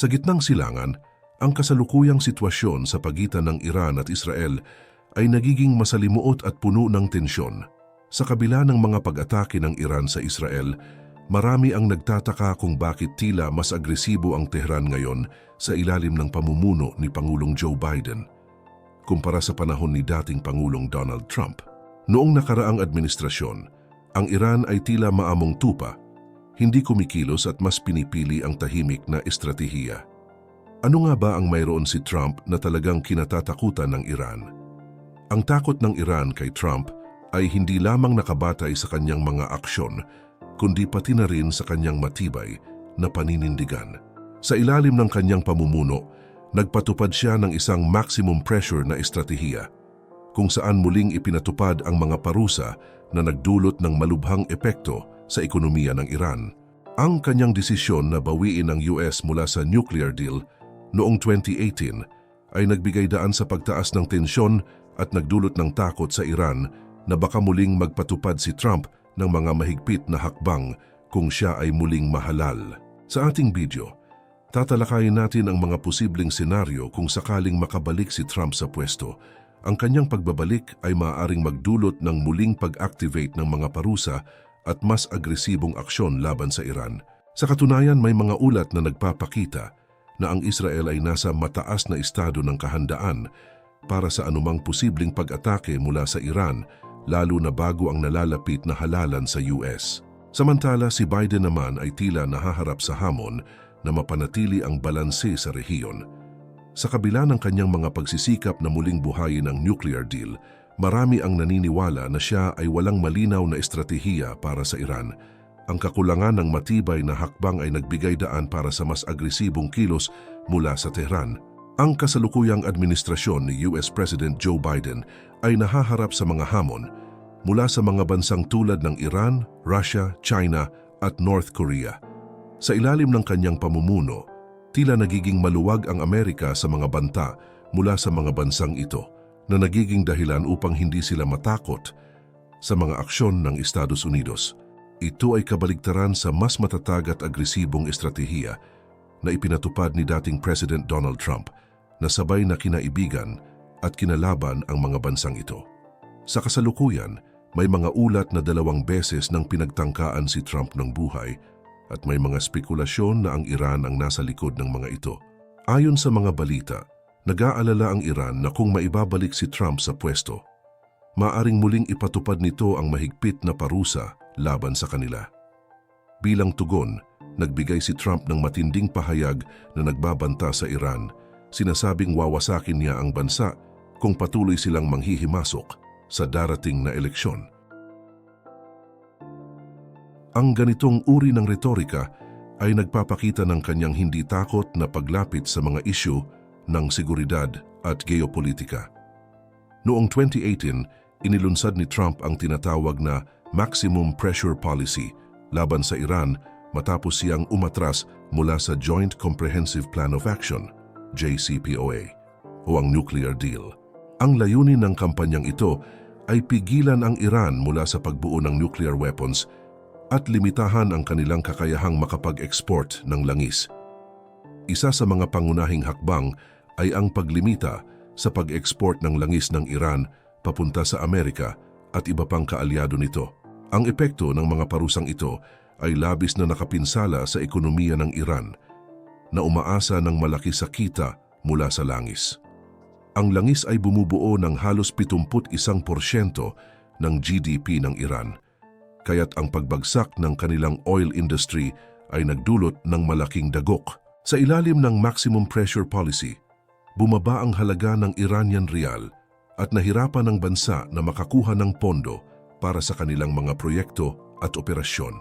Sa gitnang silangan, ang kasalukuyang sitwasyon sa pagitan ng Iran at Israel ay nagiging masalimuot at puno ng tensyon. Sa kabila ng mga pag-atake ng Iran sa Israel, marami ang nagtataka kung bakit tila mas agresibo ang Tehran ngayon sa ilalim ng pamumuno ni Pangulong Joe Biden kumpara sa panahon ni dating Pangulong Donald Trump. Noong nakaraang administrasyon, ang Iran ay tila maamong tupa, hindi kumikilos at mas pinipili ang tahimik na estratehiya. Ano nga ba ang mayroon si Trump na talagang kinatatakutan ng Iran? Ang takot ng Iran kay Trump ay hindi lamang nakabatay sa kanyang mga aksyon, kundi pati na rin sa kanyang matibay na paninindigan. Sa ilalim ng kanyang pamumuno, nagpatupad siya ng isang maximum pressure na estratehiya, kung saan muling ipinatupad ang mga parusa na nagdulot ng malubhang epekto sa ekonomiya ng Iran. Ang kanyang desisyon na bawiin ang US mula sa nuclear deal noong 2018 ay nagbigay daan sa pagtaas ng tensyon at nagdulot ng takot sa Iran na baka muling magpatupad si Trump ng mga mahigpit na hakbang kung siya ay muling mahalal. Sa ating video, tatalakayin natin ang mga posibleng senaryo kung sakaling makabalik si Trump sa pwesto. Ang kanyang pagbabalik ay maaaring magdulot ng muling pag-activate ng mga parusa at mas agresibong aksyon laban sa Iran. Sa katunayan, may mga ulat na nagpapakita na ang Israel ay nasa mataas na estado ng kahandaan para sa anumang posibleng pag-atake mula sa Iran, lalo na bago ang nalalapit na halalan sa US. Samantala, si Biden naman ay tila nahaharap sa hamon na mapanatili ang balanse sa rehiyon. Sa kabila ng kanyang mga pagsisikap na muling buhayin ang nuclear deal, marami ang naniniwala na siya ay walang malinaw na estratehiya para sa Iran. Ang kakulangan ng matibay na hakbang ay nagbigay daan para sa mas agresibong kilos mula sa Tehran. Ang kasalukuyang administrasyon ni US President Joe Biden ay nahaharap sa mga hamon mula sa mga bansang tulad ng Iran, Russia, China at North Korea. Sa ilalim ng kanyang pamumuno, tila nagiging maluwag ang Amerika sa mga banta mula sa mga bansang ito na nagiging dahilan upang hindi sila matakot sa mga aksyon ng Estados Unidos. Ito ay kabaligtaran sa mas matatag at agresibong estratehiya na ipinatupad ni dating President Donald Trump na sabay na kinaibigan at kinalaban ang mga bansang ito. Sa kasalukuyan, may mga ulat na dalawang beses nang pinagtangkaan si Trump ng buhay at may mga spekulasyon na ang Iran ang nasa likod ng mga ito. Ayon sa mga balita, nag-aalala ang Iran na kung maibabalik si Trump sa pwesto, maaring muling ipatupad nito ang mahigpit na parusa laban sa kanila. Bilang tugon, nagbigay si Trump ng matinding pahayag na nagbabanta sa Iran, sinasabing wawasakin niya ang bansa kung patuloy silang manghihimasok sa darating na eleksyon. Ang ganitong uri ng retorika ay nagpapakita ng kanyang hindi takot na paglapit sa mga isyu ng seguridad at geopolitika. Noong 2018, inilunsad ni Trump ang tinatawag na Maximum Pressure Policy laban sa Iran matapos siyang umatras mula sa Joint Comprehensive Plan of Action, JCPOA, o ang nuclear deal. Ang layunin ng kampanyang ito ay pigilan ang Iran mula sa pagbuo ng nuclear weapons at limitahan ang kanilang kakayahang makapag-export ng langis. Isa sa mga pangunahing hakbang ay ang paglimita sa pag-export ng langis ng Iran papunta sa Amerika at iba pang kaalyado nito. Ang epekto ng mga parusang ito ay labis na nakapinsala sa ekonomiya ng Iran na umaasa ng malaki sa kita mula sa langis. Ang langis ay bumubuo ng halos 71% ng GDP ng Iran – kaya't ang pagbagsak ng kanilang oil industry ay nagdulot ng malaking dagok. Sa ilalim ng maximum pressure policy, bumaba ang halaga ng Iranian rial at nahirapan ng bansa na makakuha ng pondo para sa kanilang mga proyekto at operasyon.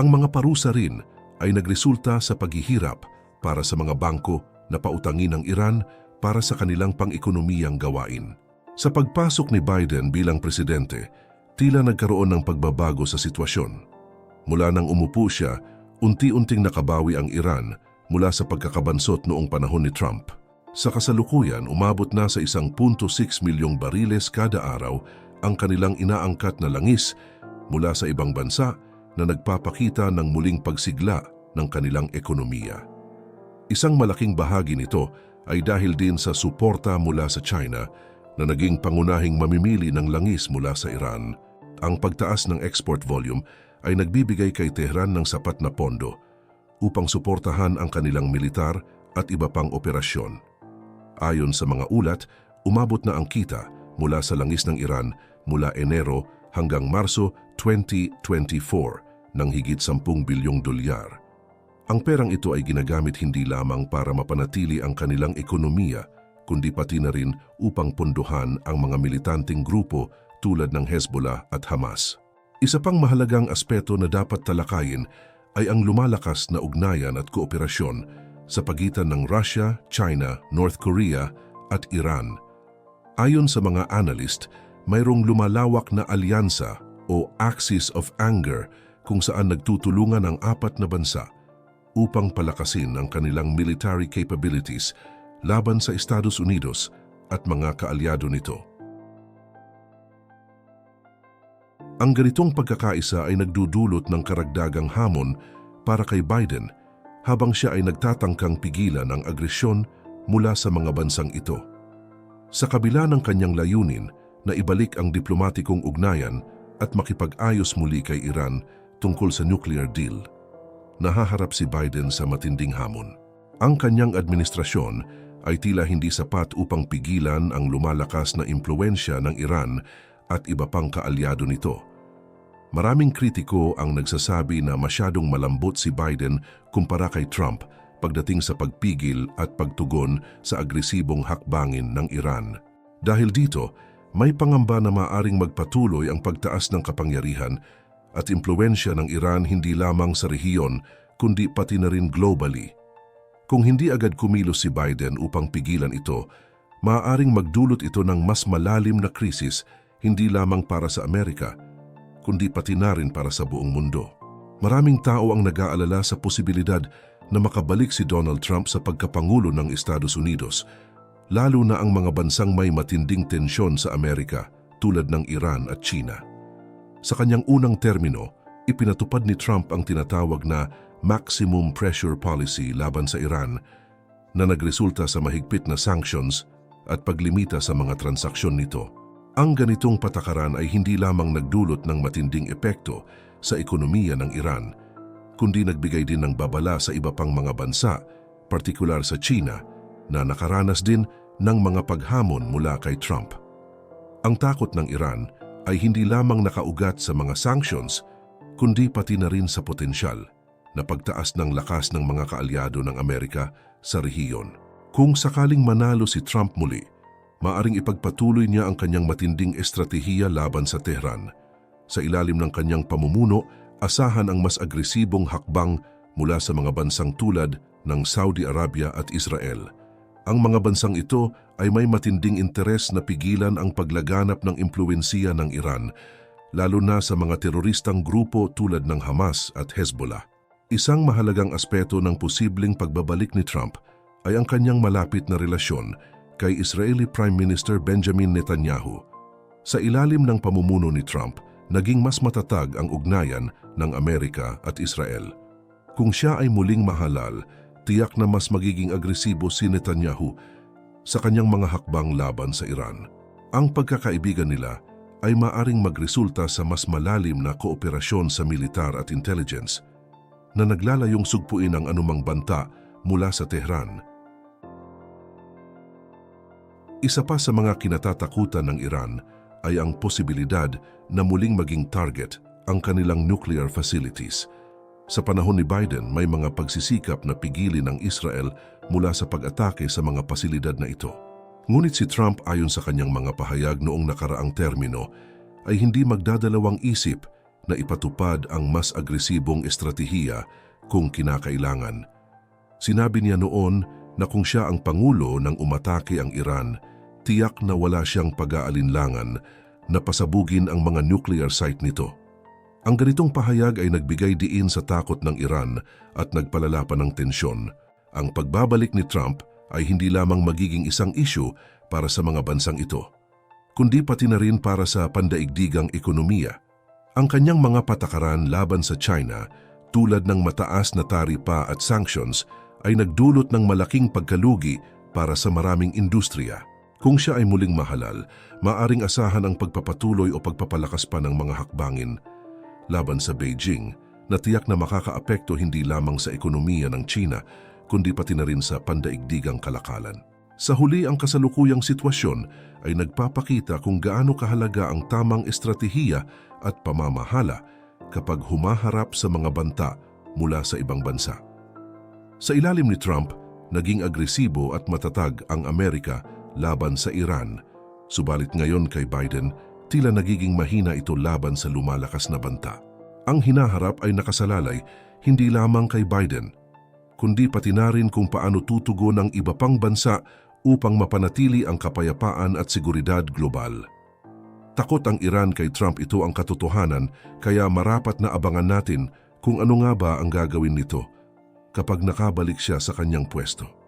Ang mga parusa rin ay nagresulta sa paghihirap para sa mga bangko na pautangin ng Iran para sa kanilang pang-ekonomiyang gawain. Sa pagpasok ni Biden bilang presidente, tila nagkaroon ng pagbabago sa sitwasyon. Mula nang umupo siya, unti-unting nakabawi ang Iran mula sa pagkakabansot noong panahon ni Trump. Sa kasalukuyan, umabot na sa 1.6 milyong bariles kada araw ang kanilang inaangkat na langis mula sa ibang bansa na nagpapakita ng muling pagsigla ng kanilang ekonomiya. Isang malaking bahagi nito ay dahil din sa suporta mula sa China na naging pangunahing mamimili ng langis mula sa Iran. Ang pagtaas ng export volume ay nagbibigay kay Tehran ng sapat na pondo upang suportahan ang kanilang militar at iba pang operasyon. Ayon sa mga ulat, umabot na ang kita mula sa langis ng Iran mula Enero hanggang Marso 2024 ng higit 10 bilyong dolyar. Ang perang ito ay ginagamit hindi lamang para mapanatili ang kanilang ekonomiya, kundi pati na rin upang pondohan ang mga militanteng grupo tulad ng Hezbollah at Hamas. Isa pang mahalagang aspeto na dapat talakayin ay ang lumalakas na ugnayan at kooperasyon sa pagitan ng Russia, China, North Korea at Iran. Ayon sa mga analyst, mayroong lumalawak na alyansa o Axis of Anger kung saan nagtutulungan ang apat na bansa upang palakasin ang kanilang military capabilities laban sa Estados Unidos at mga kaalyado nito. Ang ganitong pagkakaisa ay nagdudulot ng karagdagang hamon para kay Biden habang siya ay nagtatangkang pigilan ang agresyon mula sa mga bansang ito. Sa kabila ng kanyang layunin na ibalik ang diplomatikong ugnayan at makipag-ayos muli kay Iran tungkol sa nuclear deal, nahaharap si Biden sa matinding hamon. Ang kanyang administrasyon ay tila hindi sapat upang pigilan ang lumalakas na impluensya ng Iran at iba pang kaalyado nito. Maraming kritiko ang nagsasabi na masyadong malambot si Biden kumpara kay Trump pagdating sa pagpigil at pagtugon sa agresibong hakbangin ng Iran. Dahil dito, may pangamba na maaring magpatuloy ang pagtaas ng kapangyarihan at impluensya ng Iran hindi lamang sa rehiyon kundi pati na rin globally. Kung hindi agad kumilos si Biden upang pigilan ito, maaaring magdulot ito ng mas malalim na krisis hindi lamang para sa Amerika, kundi pati na rin para sa buong mundo. Maraming tao ang nag-aalala sa posibilidad na makabalik si Donald Trump sa pagkapangulo ng Estados Unidos, lalo na ang mga bansang may matinding tensyon sa Amerika tulad ng Iran at China. Sa kanyang unang termino, ipinatupad ni Trump ang tinatawag na maximum pressure policy laban sa Iran na nagresulta sa mahigpit na sanctions at paglimita sa mga transaksyon nito. Ang ganitong patakaran ay hindi lamang nagdulot ng matinding epekto sa ekonomiya ng Iran, kundi nagbigay din ng babala sa iba pang mga bansa, partikular sa China, na nakaranas din ng mga paghamon mula kay Trump. Ang takot ng Iran ay hindi lamang nakaugat sa mga sanctions, kundi pati na rin sa potensyal na pagtaas ng lakas ng mga kaalyado ng Amerika sa rehiyon. Kung sakaling manalo si Trump muli, maaring ipagpatuloy niya ang kanyang matinding estratehiya laban sa Tehran. Sa ilalim ng kanyang pamumuno, asahan ang mas agresibong hakbang mula sa mga bansang tulad ng Saudi Arabia at Israel. Ang mga bansang ito ay may matinding interes na pigilan ang paglaganap ng impluensiya ng Iran, lalo na sa mga teroristang grupo tulad ng Hamas at Hezbollah. Isang mahalagang aspeto ng posibleng pagbabalik ni Trump ay ang kanyang malapit na relasyon kay Israeli Prime Minister Benjamin Netanyahu. Sa ilalim ng pamumuno ni Trump, naging mas matatag ang ugnayan ng Amerika at Israel. Kung siya ay muling mahalal, tiyak na mas magiging agresibo si Netanyahu sa kanyang mga hakbang laban sa Iran. Ang pagkakaibigan nila ay maaring magresulta sa mas malalim na kooperasyon sa militar at intelligence na naglalayong sugpuin ang anumang banta mula sa Tehran isa pa sa mga kinatatakutan ng Iran ay ang posibilidad na muling maging target ang kanilang nuclear facilities. Sa panahon ni Biden, may mga pagsisikap na pigilin ang Israel mula sa pag-atake sa mga pasilidad na ito. Ngunit si Trump ayon sa kanyang mga pahayag noong nakaraang termino ay hindi magdadalawang isip na ipatupad ang mas agresibong estratehiya kung kinakailangan. Sinabi niya noon na kung siya ang pangulo ng umatake ang Iran, tiyak na wala siyang pag-aalinlangan na pasabugin ang mga nuclear site nito. Ang ganitong pahayag ay nagbigay diin sa takot ng Iran at nagpalala pa ng tensyon. Ang pagbabalik ni Trump ay hindi lamang magiging isang issue para sa mga bansang ito, kundi pati na rin para sa pandaigdigang ekonomiya. Ang kanyang mga patakaran laban sa China tulad ng mataas na taripa at sanctions ay nagdulot ng malaking pagkalugi para sa maraming industriya. Kung siya ay muling mahalal, maaring asahan ang pagpapatuloy o pagpapalakas pa ng mga hakbangin laban sa Beijing na tiyak na makakaapekto hindi lamang sa ekonomiya ng China kundi pati na rin sa pandaigdigang kalakalan. Sa huli ang kasalukuyang sitwasyon ay nagpapakita kung gaano kahalaga ang tamang estratehiya at pamamahala kapag humaharap sa mga banta mula sa ibang bansa. Sa ilalim ni Trump, naging agresibo at matatag ang Amerika laban sa Iran. Subalit ngayon kay Biden, tila nagiging mahina ito laban sa lumalakas na banta. Ang hinaharap ay nakasalalay hindi lamang kay Biden, kundi pati na rin kung paano tutugon ng iba pang bansa upang mapanatili ang kapayapaan at seguridad global. Takot ang Iran kay Trump ito ang katotohanan kaya marapat na abangan natin kung ano nga ba ang gagawin nito kapag nakabalik siya sa kanyang pwesto.